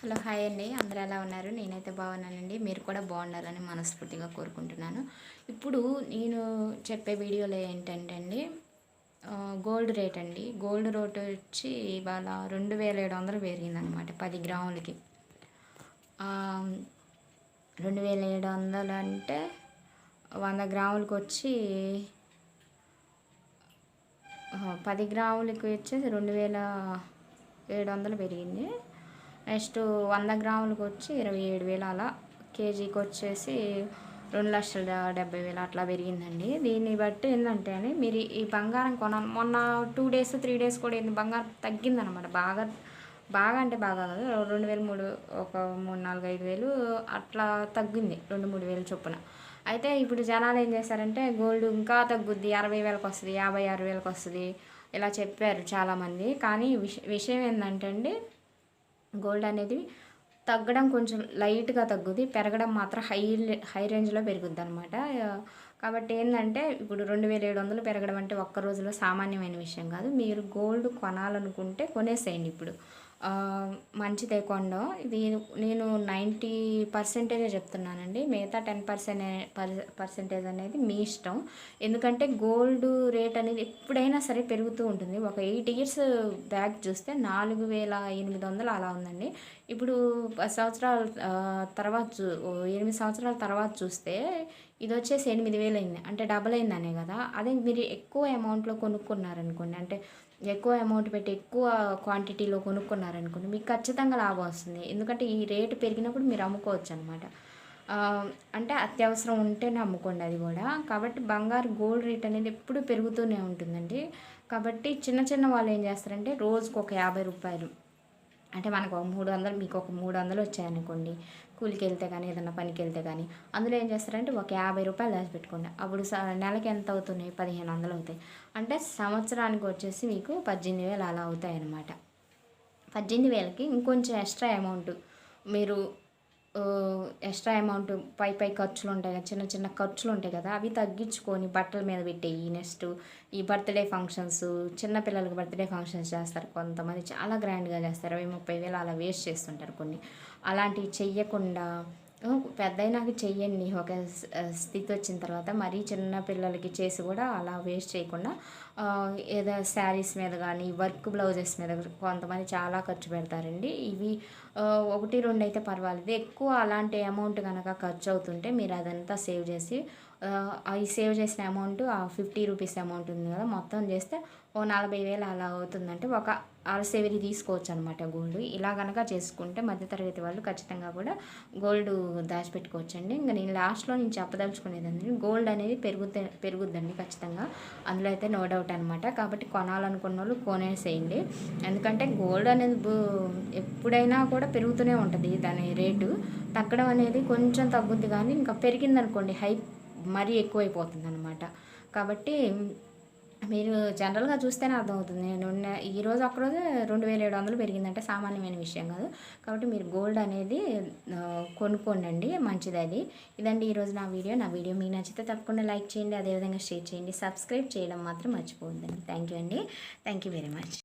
Hello hi అండి. అందరూ ఎలా ఉన్నారు? నేనైతే బాగున్నానండి. మీరు కూడా బాగుండాలని మనస్ఫూర్తిగా కోరుకుంటున్నాను. ఇప్పుడు నేను చెప్పే వీడియోలో ఏంటంటే అండి గోల్డ్ రేట్ అండి. గోల్డ్ రేట్ వచ్చి ఇవాళ రెండు వేల ఏడు వందలు పెరిగిందనమాట పది గ్రాములకి. రెండు వేల ఏడు వందలు అంటే వంద గ్రాములకి వచ్చి పది గ్రాములకి వచ్చేసి రెండు వేల ఏడు వందలు పెరిగింది. నెక్స్ట్ వంద గ్రాములకు వచ్చి ఇరవై ఏడు వేలు అలా కేజీకి వచ్చేసి రెండు లక్షల డెబ్బై వేలు అట్లా పెరిగిందండి. దీన్ని బట్టి ఏంటంటే అని మీరు ఈ బంగారం కొన మొన్న టూ డేస్ త్రీ డేస్ కూడా ఏంది బంగారం తగ్గిందనమాట బాగా బాగా అంటే బాగా కాదు రెండు వేలు మూడు ఒక మూడు నాలుగు ఐదు వేలు అట్లా తగ్గింది రెండు మూడు వేలు చొప్పున. అయితే ఇప్పుడు జనాలు ఏం చేశారంటే గోల్డ్ ఇంకా తగ్గుద్ది అరవై వేలకు వస్తుంది యాభై ఆరు వేలకు వస్తుంది ఇలా చెప్పారు చాలామంది. కానీ విషయం ఏంటంటే అండి గోల్డ్ అనేది తగ్గడం కొంచెం లైట్గా తగ్గుద్ది. పెరగడం మాత్రం హై హై రేంజ్లో పెరుగుద్ది అనమాట కాబట్టి ఏంటంటే ఇప్పుడు రెండు వేల ఏడు వందలు పెరగడం అంటే ఒక్క రోజులో సామాన్యమైన విషయం కాదు. మీరు గోల్డ్ కొనాలనుకుంటే కొనేసేయండి ఇప్పుడు. మంచి తేకొండో ఇది నేను నైంటీ పర్సెంటేజే చెప్తున్నానండి. మిగతా టెన్ పర్సెంట్ పర్సెంటేజ్ అనేది మీ ఇష్టం. ఎందుకంటే గోల్డ్ రేట్ అనేది ఎప్పుడైనా సరే పెరుగుతూ ఉంటుంది. ఒక ఎయిట్ ఇయర్స్ బ్యాక్ చూస్తే నాలుగు వేల ఎనిమిది వందలు అలా ఉందండి. ఇప్పుడు పది సంవత్సరాల తర్వాత ఎనిమిది సంవత్సరాల తర్వాత చూస్తే ఇది వచ్చేసి ఎనిమిది వేలు అయింది అంటే డబల్ అయిందనే కదా. అదే మీరు ఎక్కువ అమౌంట్లో కొనుక్కున్నారనుకోండి అంటే ఎక్కువ అమౌంట్ పెట్టి ఎక్కువ క్వాంటిటీలో కొనుక్కున్నారనుకోండి మీకు ఖచ్చితంగా లాభం వస్తుంది. ఎందుకంటే ఈ రేటు పెరిగినప్పుడు మీరు అమ్ముకోవచ్చు అనమాట అంటే అత్యవసరం ఉంటేనే అమ్ముకోండి అది కూడా. కాబట్టి బంగారు గోల్డ్ రేట్ అనేది ఎప్పుడు పెరుగుతూనే ఉంటుందండి. కాబట్టి చిన్న చిన్న వాళ్ళు ఏం చేస్తారంటే రోజుకు ఒక యాభై రూపాయలు అంటే మనకు ఒక మూడు వందలు మీకు ఒక మూడు వందలు వచ్చాయనుకోండి. కూలికి వెళ్తే కానీ ఏదన్నా పనికి వెళ్తే కానీ అందులో ఏం చేస్తారంటే ఒక యాభై రూపాయలు దాచిపెట్టుకోండి. అప్పుడు నెలకి ఎంత అవుతున్నాయి? పదిహేను వందలు అవుతాయి. అంటే సంవత్సరానికి వచ్చేసి మీకు పద్దెనిమిది వేలు అలా అవుతాయి అన్నమాట పద్దెనిమిది వేలకి ఇంకొంచెం ఎక్స్ట్రా అమౌంట్ మీరు ఎక్స్ట్రా అమౌంట్ పై పై ఖర్చులు ఉంటాయి కదా చిన్న చిన్న ఖర్చులు ఉంటాయి కదా అవి తగ్గించుకొని బట్టల మీద పెట్టేయి నెక్స్ట్. ఈ బర్త్డే ఫంక్షన్స్ చిన్నపిల్లలకి బర్త్డే ఫంక్షన్స్ చేస్తారు కొంతమంది చాలా గ్రాండ్గా చేస్తారు. అవి ముప్పై వేలు అలా వేస్ట్ చేస్తుంటారు కొన్ని. అలాంటివి చెయ్యకుండా పెద్దయినాక చెయ్యండి. ఒక స్థితి వచ్చిన తర్వాత మరీ చిన్న పిల్లలకి చేసి కూడా అలా వేస్ట్ చేయకుండా ఏదో శారీస్ మీద కానీ వర్క్ బ్లౌజెస్ మీద కొంతమంది చాలా ఖర్చు పెడతారండి. ఇవి ఒకటి రెండు అయితే పర్వాలేదు. ఎక్కువ అలాంటి అమౌంట్ కనుక ఖర్చు అవుతుంటే మీరు అదంతా సేవ్ చేసి అవి సేవ్ చేసిన అమౌంట్ ఆ ఫిఫ్టీ రూపీస్ అమౌంట్ ఉంది కదా మొత్తం చేస్తే ఓ నలభై వేలు అలా అవుతుందంటే ఒక అరసేవరి తీసుకోవచ్చు అనమాట గోల్డ్ ఇలా కనుక చేసుకుంటే మధ్యతరగతి వాళ్ళు ఖచ్చితంగా కూడా గోల్డ్ దాచిపెట్టుకోవచ్చండి. ఇంకా నేను లాస్ట్లో నేను చెప్పదలుచుకునేది గోల్డ్ అనేది పెరుగుతే పెరుగుద్దండి ఖచ్చితంగా. అందులో అయితే నో డౌట్ అనమాట కాబట్టి కొనాలనుకున్న వాళ్ళు కొనేసేయండి. ఎందుకంటే గోల్డ్ అనేది ఎప్పుడైనా కూడా పెరుగుతూనే ఉంటుంది దాని రేటు. తగ్గడం అనేది కొంచెం తగ్గుద్ది కానీ ఇంకా పెరిగిందనుకోండి హై మరీ ఎక్కువైపోతుంది అనమాట కాబట్టి మీరు జనరల్గా చూస్తేనే అర్థమవుతుంది. నేను ఈరోజు ఒక్కరోజు రెండు వేల ఏడు వందలు పెరిగిందంటే సామాన్యమైన విషయం కాదు. కాబట్టి మీరు గోల్డ్ అనేది కొనుక్కోండి మంచిది అది. ఇదండి ఈరోజు నా వీడియో. నా వీడియో మీకు నచ్చితే తప్పకుండా లైక్ చేయండి. అదేవిధంగా షేర్ చేయండి. సబ్స్క్రైబ్ చేయడం మాత్రం మర్చిపోవద్దండి. థ్యాంక్ యూ అండి. Thank you very much.